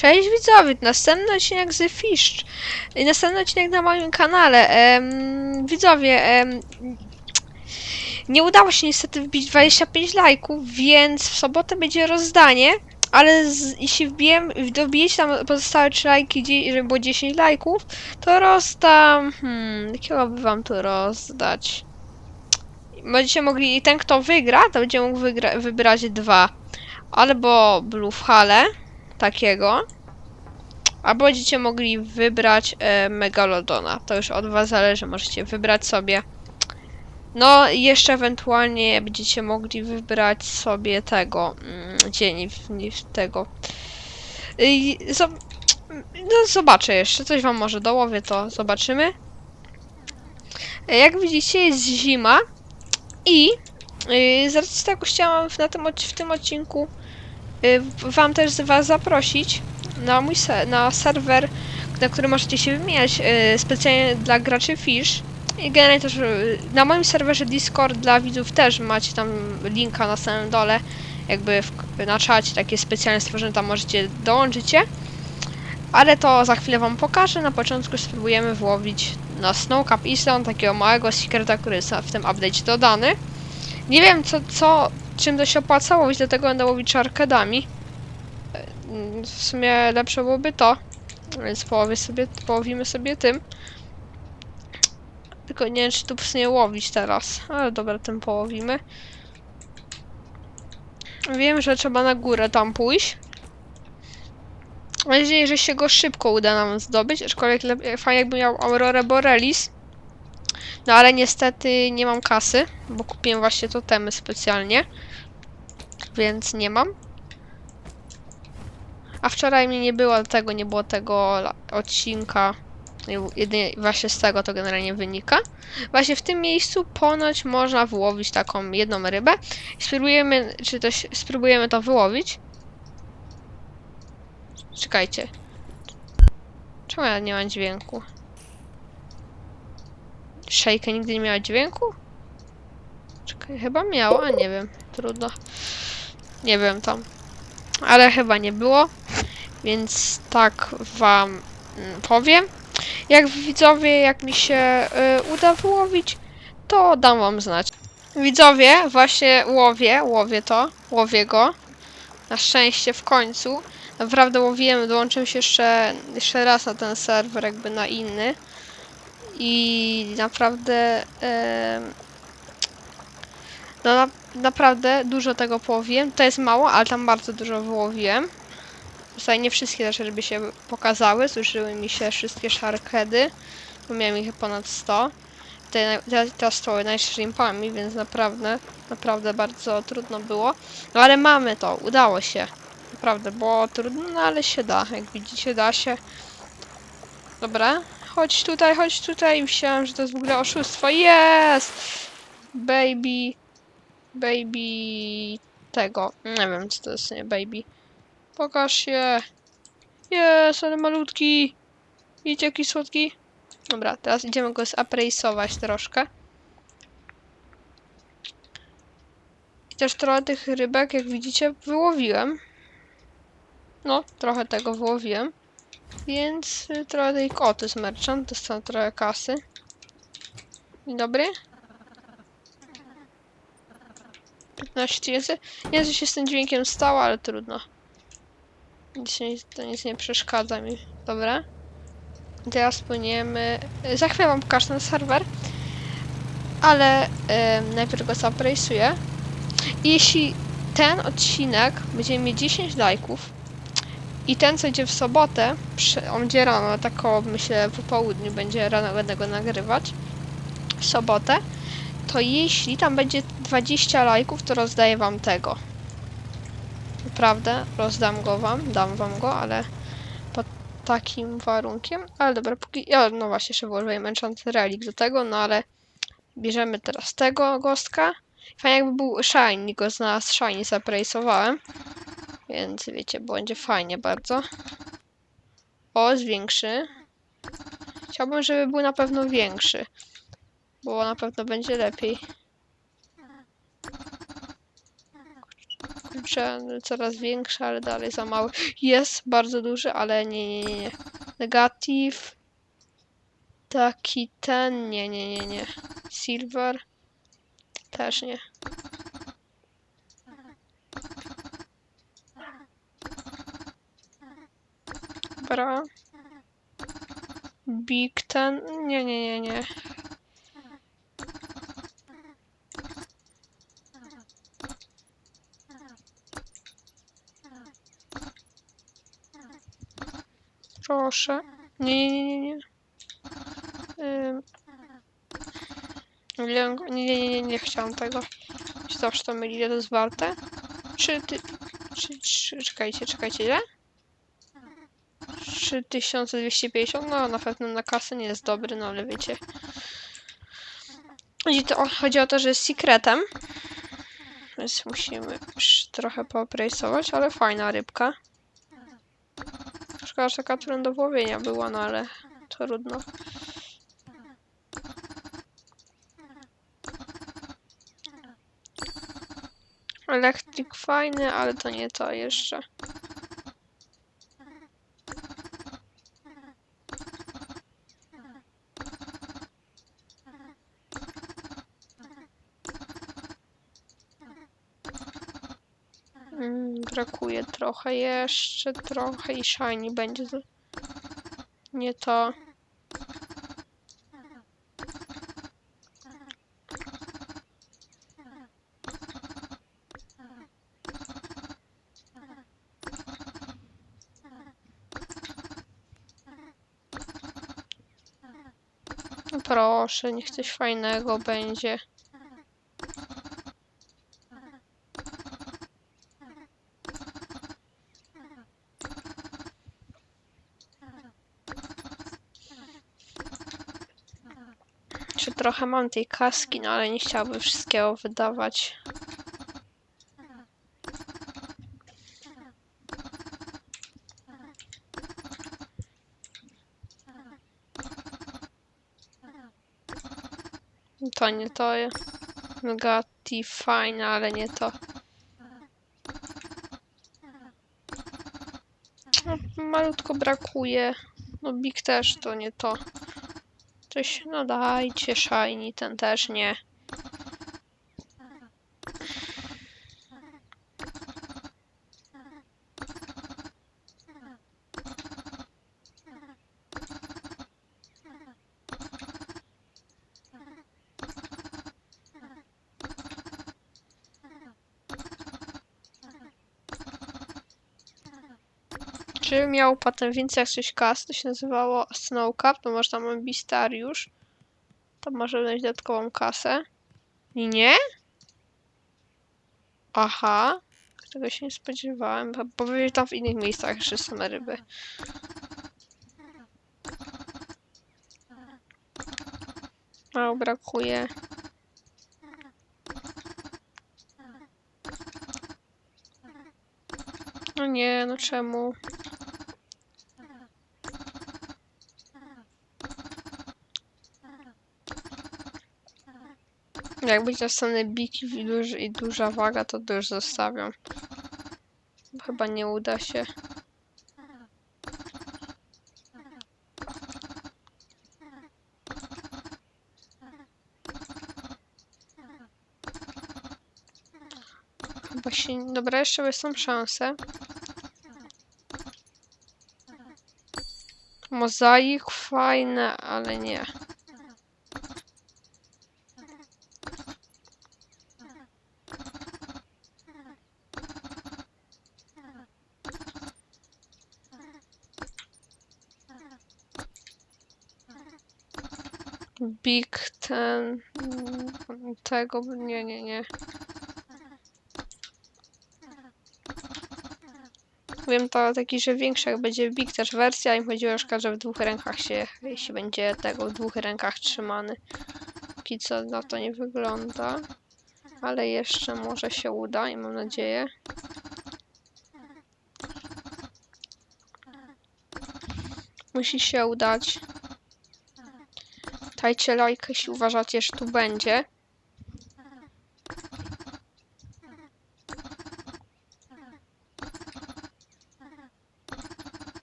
Cześć widzowie, następny odcinek z Fish. I Następny odcinek na moim kanale. Em, widzowie, nie udało się niestety wbić 25 lajków, więc w sobotę będzie rozdanie. Ale z, jeśli wbijem, dobijecie tam pozostałe 3 lajki, żeby było 10 lajków, to rozdam. Hmm, jakiego by wam tu rozdać? Będziecie mogli, ten kto wygra, to będzie mógł wygra, wybrać dwa. Albo Blue Hale, takiego. Albo będziecie mogli wybrać e, Megalodona. To już od was zależy, możecie wybrać sobie. No jeszcze ewentualnie będziecie mogli wybrać sobie tego mm, dzień w, tego. I, no zobaczę jeszcze, coś wam może dołowię, to zobaczymy. E, Jak widzicie jest zima i yy, z racji tego chciałam w, na tym, w tym odcinku wam też was zaprosić na mój se na serwer, na który możecie się wymieniać y, specjalnie dla graczy Fish. I generalnie też y, na moim serwerze Discord dla widzów też macie tam linka na samym dole, jakby w, na czacie takie specjalne stworzone, tam możecie dołączycie. Ale to za chwilę wam pokażę. Na początku spróbujemy włowić na Snowcap Island takiego małego secreta, który jest w tym update dodany. Nie wiem co, co czym to się opłaca łowić, dlatego będę łowić szarkedami. Mm, W sumie lepsze byłoby to, więc połowię sobie, połowimy sobie tym. Tylko nie wiem, czy tu sumie łowić teraz, ale dobra, tym połowimy. Wiem, że trzeba na górę tam pójść. Mam nadzieję, że się go szybko uda nam zdobyć, aczkolwiek fajnie jakby miał Aurorę Borealis. No ale niestety nie mam kasy, bo kupiłem właśnie totemy specjalnie. Więc nie mam. A wczoraj mi nie było tego, nie było tego odcinka. Jedynie właśnie z tego to generalnie wynika. Właśnie w tym miejscu ponoć można wyłowić taką jedną rybę. Spróbujemy, czy się- spróbujemy to wyłowić. Czekajcie. Czemu ja nie mam dźwięku? Szejka nigdy nie miała dźwięku? Czekaj, chyba miała, nie wiem. Trudno. Nie wiem tam. Ale chyba nie było. Więc tak wam mm, powiem. Jak widzowie, jak mi się y, uda wyłowić, to dam wam znać. Widzowie, właśnie łowię, łowię to, łowię go. Na szczęście w końcu. Naprawdę łowiłem, dołączyłem się jeszcze, jeszcze raz na ten serwer, jakby na inny. I naprawdę. no na, naprawdę dużo tego połowiłem. To jest mało, ale tam bardzo dużo wyłowiłem. Tutaj nie wszystkie też ryby się pokazały. Zużyły mi się wszystkie szarkedy. Bo miałem ich ponad 100. Te, te, te stoły najszrimpami, więc naprawdę, naprawdę bardzo trudno było. No ale mamy to, udało się. Naprawdę, było trudno, no ale się da. Jak widzicie, da się. Dobra, chodź tutaj, chodź tutaj. Myślałam, że to jest w ogóle oszustwo. Jest! Baby. Baby. Tego. Nie wiem, co to jest, nie baby. Pokaż się. Jest, ale malutki. Widzicie, jaki słodki? Dobra, teraz idziemy go zaprejsować troszkę. I też trochę tych rybek, jak widzicie, wyłowiłem. No, trochę tego wyłowiłem. Więc y, trochę tej koty z merchant, dostanę trochę kasy. Dzień dobry. 15 tysięcy. Nie wiem, się z tym dźwiękiem stało, ale trudno. Nic, to nic nie przeszkadza mi. Dobra. Teraz płyniemy. Za chwilę wam pokażę ten serwer. Ale em, najpierw go zaprejsuję. Jeśli ten odcinek będzie mieć 10 lajków i ten, co idzie w sobotę, przy, on będzie rano, tak około, myślę, po południu będzie rano, będę go nagrywać, w sobotę, to jeśli tam będzie 20 lajków, to rozdaję wam tego. Naprawdę, rozdam go wam, dam wam go, ale pod takim warunkiem. Ale dobra, póki... Ja, no właśnie, jeszcze włożyłem Enchant Relic do tego, no ale bierzemy teraz tego gostka. Fajnie jakby był Shiny, go znalazł Shiny, zaprejsowałem. Więc wiecie, będzie fajnie bardzo. O, zwiększy. Chciałbym, żeby był na pewno większy. Bo na pewno będzie lepiej. kurczę, coraz większy, ale dalej za mały. Jest bardzo duży, ale nie, nie, nie. Negatyw. Taki ten, nie, nie, nie, nie. Silver. Też nie. Dobra. Big ten, nie, nie, nie, nie. Proszę. Nie, nie, nie, nie. Ym. Nie, nie, nie, nie, nie chciałam tego. Czy zawsze to myli, ile to jest warte? Czy ty... Czy, czy, czekajcie, czekajcie, ile? 3250? No, na pewno na kasę nie jest dobry, no ale wiecie. Chodzi, to, chodzi o to, że jest sekretem. Więc musimy trochę pooprejsować, ale fajna rybka. Szkoda, że taka trudna do łowienia była, no ale trudno. Elektryk fajny, ale to nie to jeszcze. Mm, trochę jeszcze, trochę i shiny będzie. Nie to. Proszę, niech coś fajnego będzie. Czy trochę mam tej kaski, no ale nie chciałabym wszystkiego wydawać. To nie to. Nugatti fajne, ale nie to. No, malutko brakuje. No Big też to nie to. Coś, no dajcie, shiny, ten też nie. Czy miał potem więcej jak coś kas, to się nazywało Snow Cup, to może tam mam Bistariusz. To może mieć dodatkową kasę. Nie? Aha. Tego się nie spodziewałem. bo- pewnie tam w innych miejscach jeszcze same ryby. Mało brakuje. No nie, no czemu? Jak będzie napisane biki i, i duża waga, to to już zostawiam. Chyba nie uda się. Chyba się... Dobra, jeszcze są szanse. Mozaik fajne, ale nie. Big ten... mm, Tego... Nie, nie, nie. Wiem to taki, że większa będzie Big też wersja i chodzi o że w dwóch rękach się, jeśli będzie tego w dwóch rękach trzymany. Póki co na to nie wygląda. Ale jeszcze może się uda i mam nadzieję. Musi się udać. Dajcie lajka, jeśli uważacie, że tu będzie.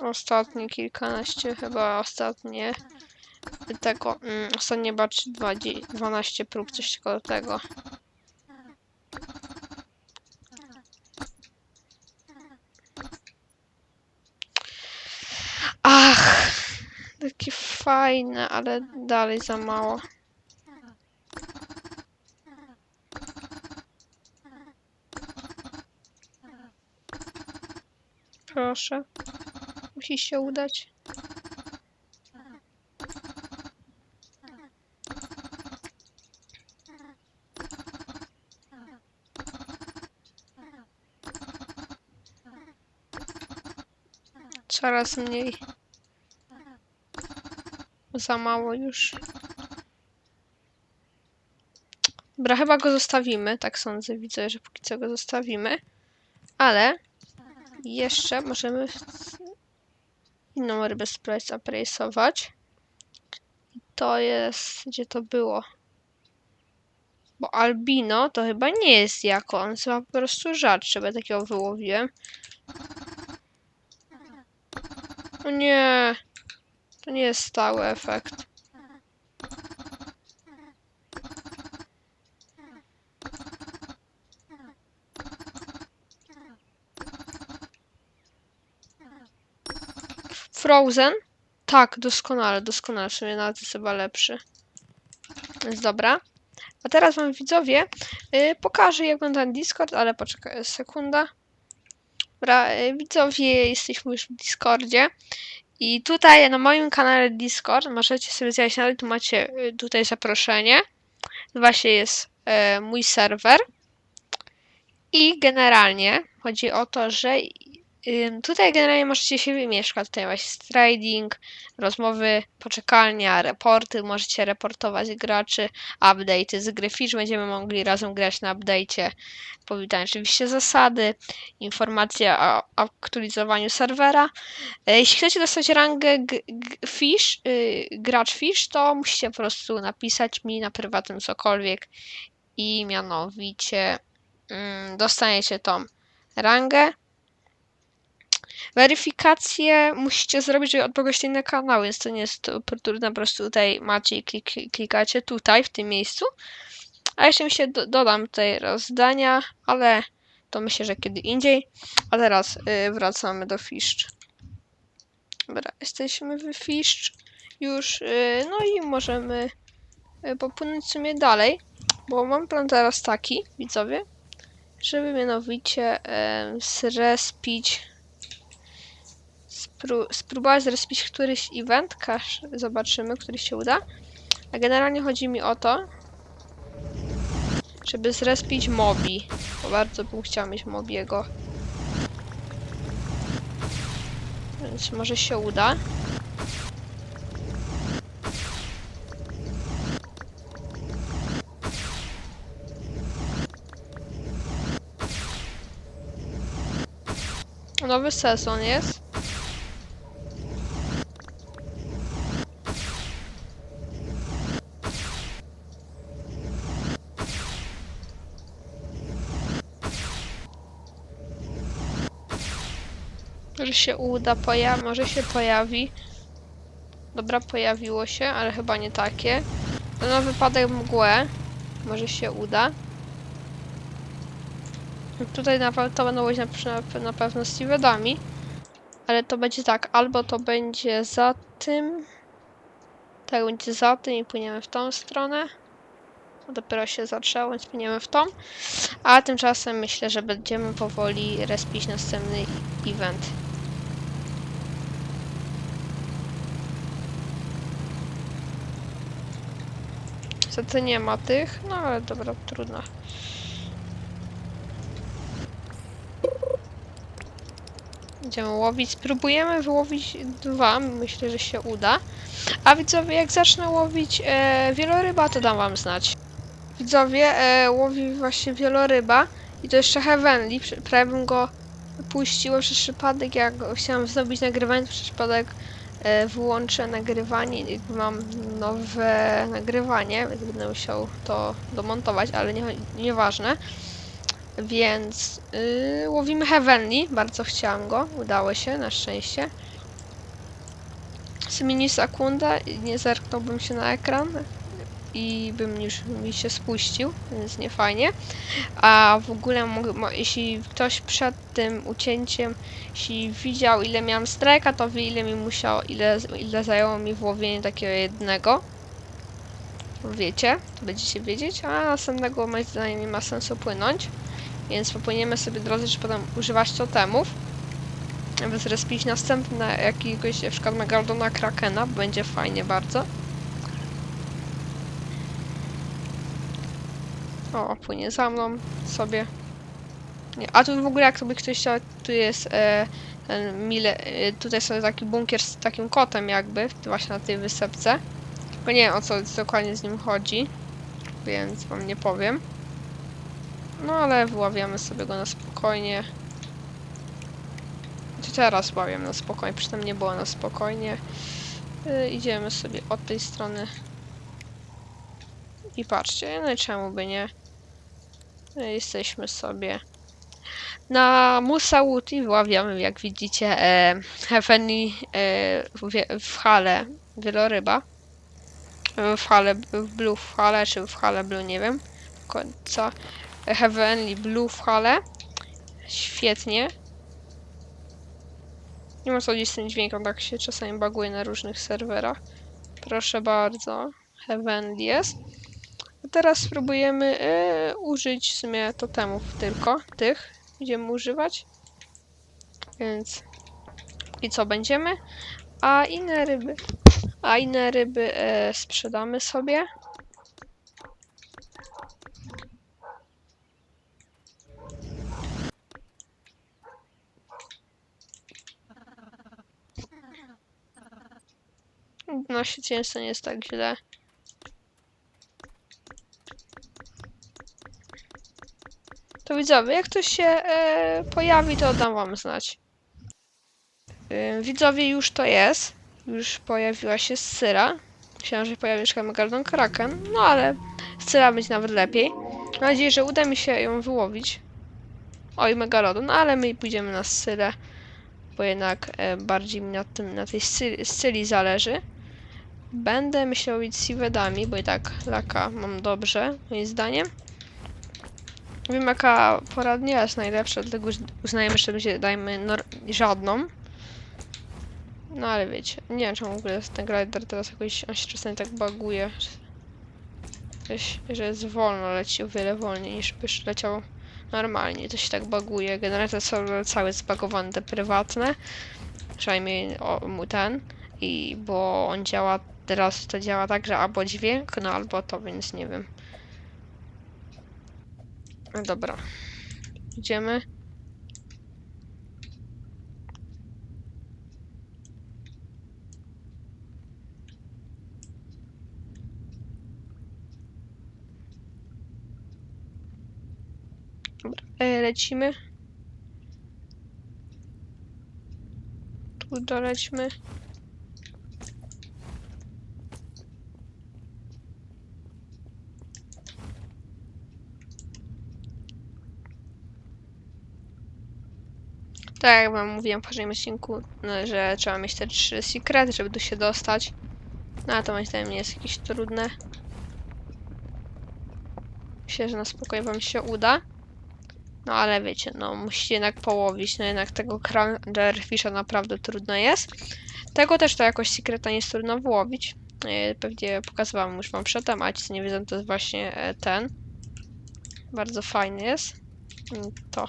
Ostatnie kilkanaście, chyba ostatnie tego, mm, ostatnie batch 12 prób, coś takiego. Fajne, ale dalej za mało. Proszę. Musi się udać. Coraz mniej. Za mało już. Dobra, chyba go zostawimy. Tak sądzę, widzę, że póki co go zostawimy. Ale jeszcze możemy inną rybę spróbować zapresować. I to jest... Gdzie to było? Bo albino to chyba nie jest jako, on chyba po prostu rzadszy, bo takiego wyłowiłem. O nie, to nie jest stały efekt. Frozen? Tak, doskonale, doskonale. W sumie nawet jest chyba lepszy. Więc dobra. A teraz wam widzowie yy, pokażę jak wygląda Discord, ale poczekaj sekunda. Dobra, yy, widzowie, jesteśmy już w Discordzie. I tutaj na moim kanale Discord możecie sobie zjechać na tu macie yy, tutaj zaproszenie. Właśnie jest yy, mój serwer. I generalnie chodzi o to, że Tutaj generalnie możecie się wymieszkać. Tutaj właśnie trading, rozmowy, poczekalnia, reporty. Możecie reportować graczy, update'y z gry Fish. Będziemy mogli razem grać na update'cie. Powitanie oczywiście zasady, informacje o aktualizowaniu serwera. E, Jeśli chcecie dostać rangę Fish, y, gracz Fish, to musicie po prostu napisać mi na prywatnym cokolwiek i mianowicie mm, dostaniecie tą rangę. Weryfikację musicie zrobić żeby od kogoś innego kanału, więc to nie jest to trudne, po prostu tutaj macie i klik, klikacie tutaj, w tym miejscu. A jeszcze mi się do, dodam tutaj rozdania, ale to myślę, że kiedy indziej. A teraz y, wracamy do Fiszcz. Dobra, jesteśmy w Fiszcz już, y, no i możemy y, popłynąć w sumie dalej, bo mam plan teraz taki, widzowie, żeby mianowicie zrespić spró spróbować zrespić któryś event, każ zobaczymy, który się uda. A generalnie chodzi mi o to, żeby zrespić mobi, bo bardzo bym chciał mieć mobiego. Więc może się uda. Nowy sezon jest. Się uda, może się pojawi. Dobra, pojawiło się, ale chyba nie takie. To na wypadek mgłę. Może się uda. Tutaj na pewno to będą być na, na, na pewno. Ale to będzie tak, albo to będzie za tym. Tak, będzie za tym i płyniemy w tą stronę. Dopiero się zaczęło, więc płyniemy w tą. A tymczasem myślę, że będziemy powoli respić następny event. Niestety nie ma tych, no ale dobra, trudno. Będziemy łowić, spróbujemy wyłowić dwa, myślę, że się uda. A widzowie, jak zacznę łowić e, wieloryba, to dam wam znać. Widzowie, e, łowi właśnie wieloryba i to jeszcze Heavenly, prawie bym go puściła przez przypadek, jak chciałam zrobić nagrywanie, przez przypadek e, wyłączę nagrywanie, mam nowe nagrywanie, więc będę musiał to domontować, ale nie, nieważne. Więc yy, łowimy Heavenly, bardzo chciałam go, udało się, na szczęście. z minisekundę i nie zerknąłbym się na ekran i bym już mi się spuścił, więc nie fajnie. A w ogóle, jeśli ktoś przed tym ucięciem, jeśli widział ile miałem strajka, to wie ile mi musiało, ile, ile zajęło mi włowienie takiego jednego. Wiecie, to będziecie wiedzieć, a następnego moim zdaniem nie ma sensu płynąć. Więc popłyniemy sobie drodzy, żeby potem używać totemów. Aby zrespić następne jakiegoś, na przykład Megalodona Krakena, będzie fajnie bardzo. O, płynie za mną sobie. Nie, a tu w ogóle jak sobie ktoś chciał, tu jest e, ten mile, e, tutaj sobie taki bunkier z takim kotem jakby, właśnie na tej wysepce. Tylko nie wiem o co dokładnie z nim chodzi, więc wam nie powiem. No ale wyławiamy sobie go na spokojnie. Czy teraz ławiam na spokojnie, przynajmniej nie było na spokojnie. Y, idziemy sobie od tej strony. I patrzcie, no czemu by nie? Y, jesteśmy sobie na Musaut i wyławiamy, jak widzicie, e, e, w, w hale wieloryba. W hale, w blue w hale, czy w hale blue, nie wiem. końca. Heavenly Blue w hale. Świetnie. Nie ma co chodzić z tym dźwiękiem, tak się czasami baguje na różnych serwerach. Proszę bardzo. Heavenly jest. A teraz spróbujemy e, użyć w sumie totemów tylko, tych będziemy używać. Więc i co będziemy? A inne ryby, a inne ryby e, sprzedamy sobie. No się często nie jest tak źle. To widzowie, jak ktoś się e, pojawi, to dam wam znać. E, widzowie, już to jest. Już pojawiła się syra. Myślałam, że pojawi się Megalodon Kraken, no ale syra będzie nawet lepiej. Mam nadzieję, że uda mi się ją wyłowić. Oj, Megalodon, no ale my pójdziemy na syrę, bo jednak e, bardziej mi na, tym, na tej syli zależy. Będę myślał robić siwedami, bo i tak laka mam dobrze, moim zdaniem. Wiem jaka poradnia jest najlepsza, dlatego uz- uznajemy, że będzie dajmy żadną. No ale wiecie, nie wiem czemu w ogóle jest ten glider teraz jakoś, on się czasami tak baguje. Jakoś, że jest wolno, leci o wiele wolniej niż by leciał normalnie, to się tak baguje. Generalnie te serwery całe zbagowane, te prywatne. Przynajmniej o, mu ten. I bo on działa, teraz to działa tak, że albo dźwięk, no albo to, więc nie wiem. Dobra. Idziemy. Dobra, e, lecimy. Tu dolećmy. Tak jak wam mówiłem w poprzednim odcinku, no, że trzeba mieć te trzy sekrety, żeby tu się dostać. No a to moim zdaniem nie jest jakieś trudne. Myślę, że na spokojnie wam się uda. No ale wiecie, no musicie jednak połowić, no jednak tego Fisha naprawdę trudno jest. Tego też to jakoś sekreta nie jest trudno wyłowić. E, Pewnie pokazywałam już wam przedtem, a ci co nie wiedzą to jest właśnie e, ten. Bardzo fajny jest. To.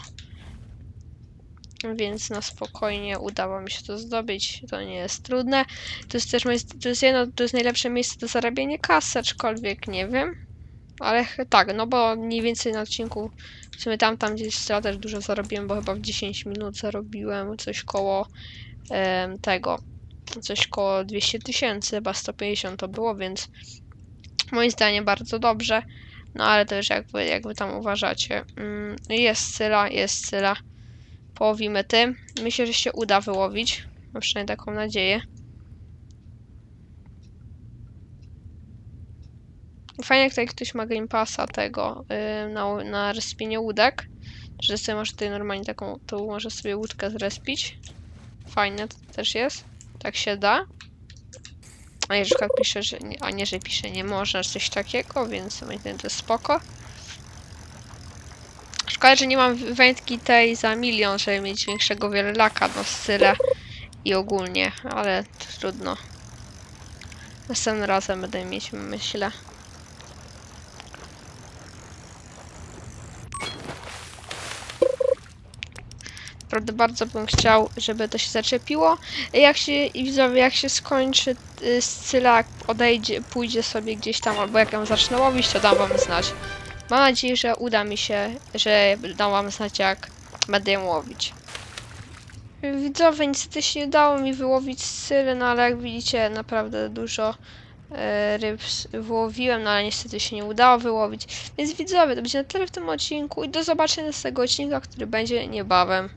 Więc na spokojnie udało mi się to zdobyć. To nie jest trudne. To jest też to jest jedno, to jest najlepsze miejsce do zarabiania kasy, aczkolwiek nie wiem. Ale tak, no bo mniej więcej na odcinku w sumie tam, tam gdzieś ja też dużo zarobiłem, bo chyba w 10 minut zarobiłem coś koło tego. Coś koło 200 tysięcy, chyba 150 to było, więc moim zdaniem bardzo dobrze. No ale to już jakby, jakby tam uważacie. Mm, jest syla, jest syla. Połowimy tym. Myślę, że się uda wyłowić. Mam przynajmniej taką nadzieję. Fajnie, jak tutaj ktoś ma Game Passa tego yy, na, na respienie łódek. Że sobie może tutaj normalnie taką, tu może sobie łódkę zrespić. Fajne to też jest. Tak się da. A przykład pisze, że nie, a nie, że pisze nie można, coś takiego, więc to jest spoko. Szkoda, że nie mam wędki tej za milion, żeby mieć większego wielaka, no style i ogólnie, ale trudno. Następnym razem będę mieć, myślę. Naprawdę bardzo bym chciał, żeby to się zaczepiło. Jak się, widzowie, jak się skończy y, Scyla, jak odejdzie, pójdzie sobie gdzieś tam, albo jak ją zacznę łowić, to dam wam znać. Mam nadzieję, że uda mi się, że dam wam znać, jak będę ją łowić. Widzowie, niestety się nie udało mi wyłowić Scyly, no ale jak widzicie, naprawdę dużo e, ryb wyłowiłem, no ale niestety się nie udało wyłowić. Więc widzowie, to będzie na tyle w tym odcinku i do zobaczenia z tego odcinka, który będzie niebawem.